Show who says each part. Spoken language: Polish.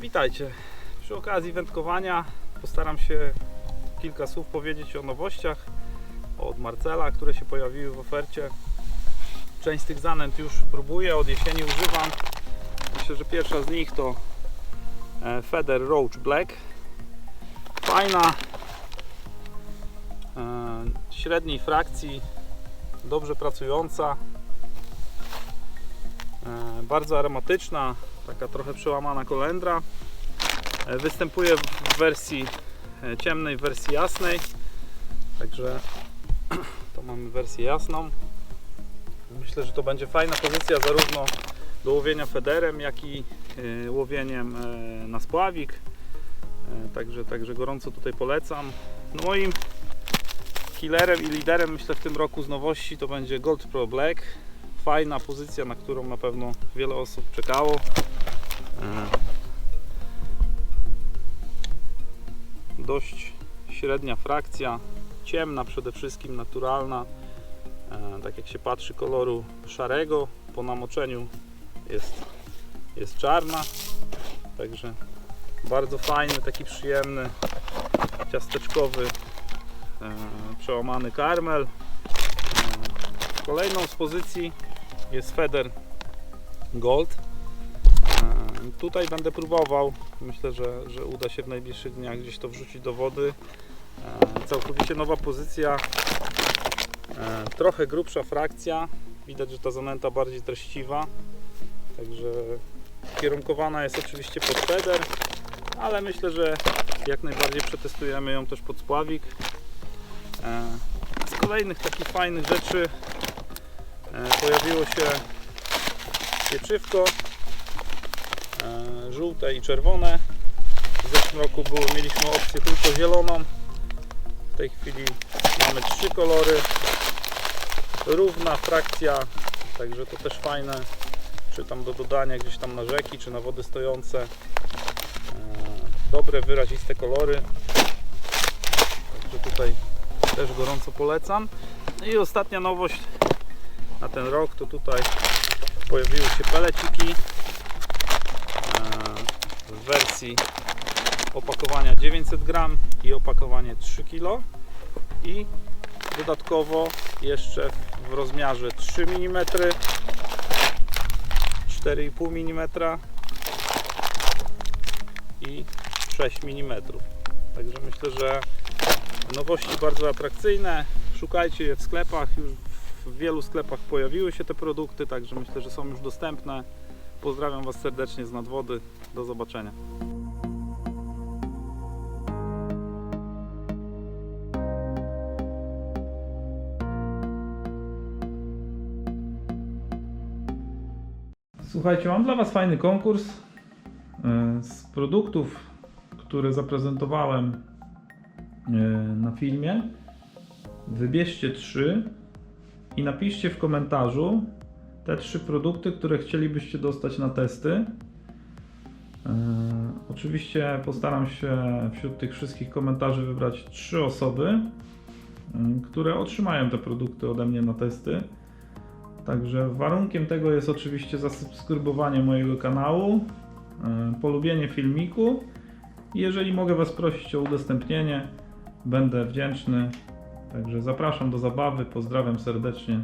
Speaker 1: Witajcie. Przy okazji wędkowania postaram się kilka słów powiedzieć o nowościach od Marcela, które się pojawiły w ofercie. Część z tych zanęt już próbuję, od jesieni używam. Myślę, że pierwsza z nich to e, Feather Roach Black. Fajna, e, średniej frakcji, dobrze pracująca, bardzo aromatyczna, taka trochę przełamana kolendra. E, Występuje w wersji e, ciemnej, w wersji jasnej. Także to mamy wersję jasną. Myślę, że to będzie fajna pozycja zarówno do łowienia federem, jak i e, łowieniem na spławik. Także, także gorąco tutaj polecam. No Moim killerem i liderem myślę w tym roku z nowości to będzie Gold Pro Black. Fajna pozycja, na którą na pewno wiele osób czekało. E, Dość średnia frakcja, ciemna przede wszystkim, naturalna. E, Tak jak się patrzy koloru szarego, po namoczeniu jest, jest czarna. Także bardzo fajny, taki przyjemny, ciasteczkowy, e, przełamany karmel. Kolejną z pozycji jest Feder Gold. E, Tutaj będę próbował. Myślę, że, że uda się w najbliższych dniach gdzieś to wrzucić do wody. E, Całkowicie nowa pozycja. E, Trochę grubsza frakcja. Widać, że ta zanęta bardziej treściwa. Także kierunkowana jest oczywiście pod feder, ale myślę, że jak najbardziej przetestujemy ją też pod spławik. Z kolejnych takich fajnych rzeczy pojawiło się pieczywko e, żółte i czerwone. W zeszłym roku było, mieliśmy opcję tylko zieloną. W tej chwili mamy trzy kolory. Równa frakcja, także to też fajne. Czy tam do dodania gdzieś tam na rzeki, czy na wody stojące. E, Dobre, wyraziste kolory. Także tutaj też gorąco polecam. No I ostatnia nowość na ten rok to tutaj pojawiły się peleciki e, w wersji opakowania 900 gram i opakowanie 3 kg i dodatkowo jeszcze w rozmiarze 3 mm 4,5 mm i 6 mm także myślę, że nowości bardzo atrakcyjne. Szukajcie je w sklepach. Już w wielu sklepach pojawiły się te produkty także myślę, że są już dostępne. Pozdrawiam Was serdecznie z nadwody. Do zobaczenia. Słuchajcie, mam dla Was fajny konkurs. E, Z produktów, które zaprezentowałem e, na filmie, wybierzcie trzy i napiszcie w komentarzu te trzy produkty, które chcielibyście dostać na testy. E, Oczywiście postaram się wśród tych wszystkich komentarzy wybrać trzy osoby, m, które otrzymają te produkty ode mnie na testy. Także warunkiem tego jest oczywiście zasubskrybowanie mojego kanału, e, polubienie filmiku. Jeżeli mogę Was prosić o udostępnienie, będę wdzięczny. Także zapraszam do zabawy, pozdrawiam serdecznie.